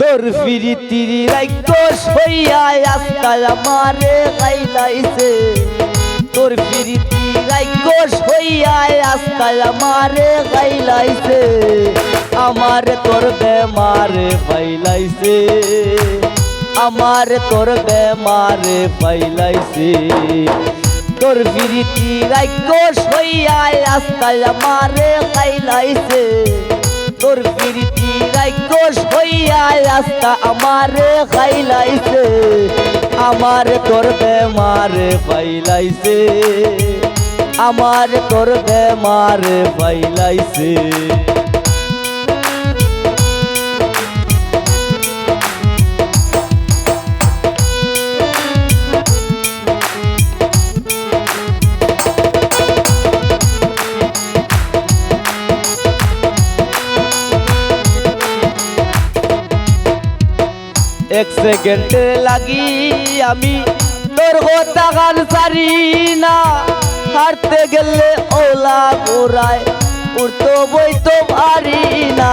তোর ফিরিতির রাইকস হইয়া আজকাল আমারে গাইলাইছে তোর ফিরিতি রাইকস হইয়া আজকাল আমারে গাইলাইছে আমার তোর বেমারে ফাইলাইছে আমার তোর বেমারে ফাইলাইছে তোর ফিরিতি রাইকস হইয়া আজকাল আমারে গাইলাইছে তোর ফিরিতি রাইকস হইয়া রাস্তা আমারে খাইলাইছে আমার করবে মারে পাইলাইছে আমার করবে মারে পাইলাইছে এক সেকেন্ডে লাগি আমি। তোর কথা গান সারি না। হারতে গেলে ওলা ঘোরায় উঠতো বই তো পারি না।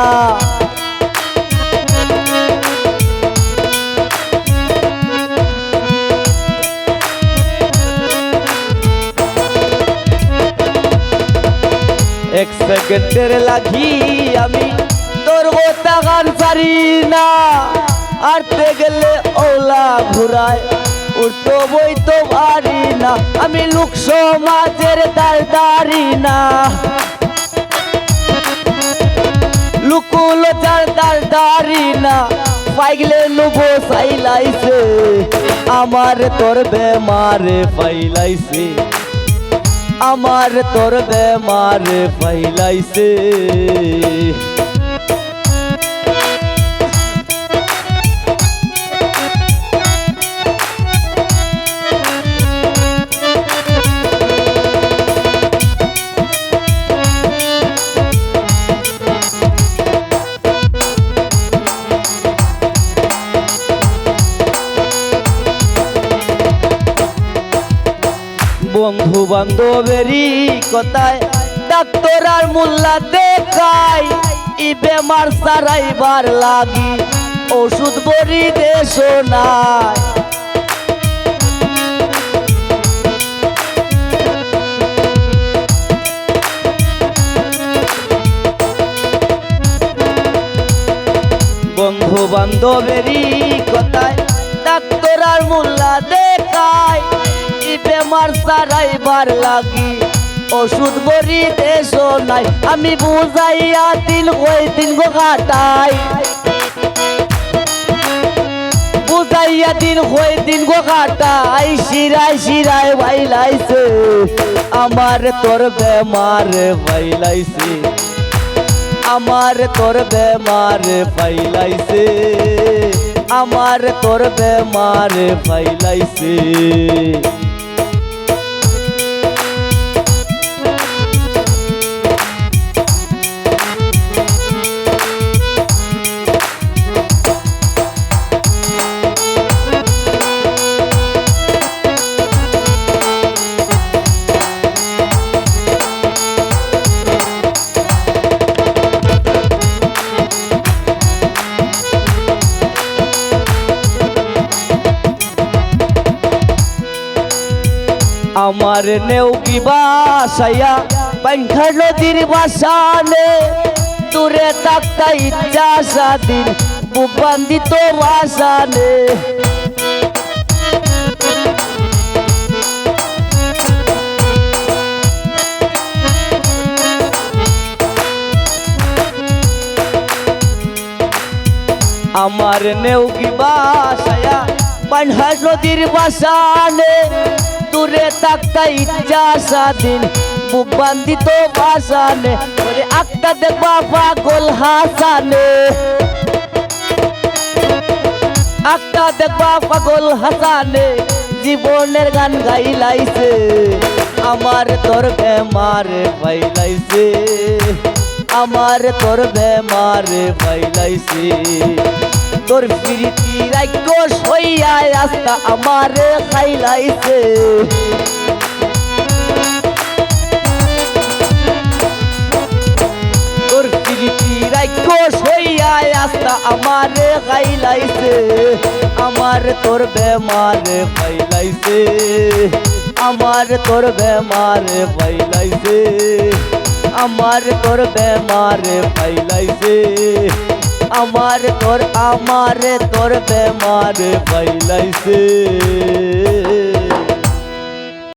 এক সেকেন্ডের লাগি আমি। তোর কথা গান সারি না। আরতে গেলে ওলা ঘুরায়। উঠতো বই তো পারি না, আমি লোক সমাজের দাঁড়ি না লুকুলো চার দাঁড়ি না পাইগলে নুবো সাইলাইছে। আমার তোর বেমারে পাইলাইছে আমার তোর বেমারে পাইলাইছে বন্ধু বান্ধবেরই কথায়, ডাক্তার আর মোল্লা দেখাই ই বেমার সারাইবার লাগি, ওষুধ বড়ি দেশ নাই। বন্ধু বান্ধবেরই কথায়, ডাক্তার আর মোল্লা দেখায় ই বেমার সারাইবার লাগি। ওষুধ দেশ নাই, আমি বুঝাইয়া দিন ওই দিন গো কাটাই। বুঝাইয়া দিন হই দিন গো কাটাই শিরাই শিরাই ভাইলাইছে, আমার তোর বেমার ভাইলাইছে। আমার তোর বেমার ফাইলাইছে আমার তোর বেমার ফাইলাইছে আমার নেও কি বাসাইয়া পাঙ্খা নদীর বাসানে দূরে থাকতা ইচ্ছা স্বাধীন বুক বান্ধিত বাসানে আমার নেও কি বাসায়া পানহাট নদীর বাসানে দূরে থাকতা ইচ্ছা স্বাধীন। বুক বান্ধিত বাসানে, ওরে আক্তা দেখবা পাগল হাসানে। আক্তা দেখবা পাগল হাসানে, জীবনের গান গাইলাইছে। আমার তোর বেমার ফাইলাইছে আমার তোর বেমার ফাইলাইছে তোর প্রীতি রাক্ষস হইয়া রাস্তা আমার খাইলাইছে। তোর প্রীতি বেকস হইয়া আস্তা আমারে গাইলাইছে আমার তোর বেমারে পাইলাইছে। আমার তোর বেমারে পাইলাইছে। আমার তোর বেমারে পাইলাইছে। আমার তোর আমার তোর বেমার পাইলাইছে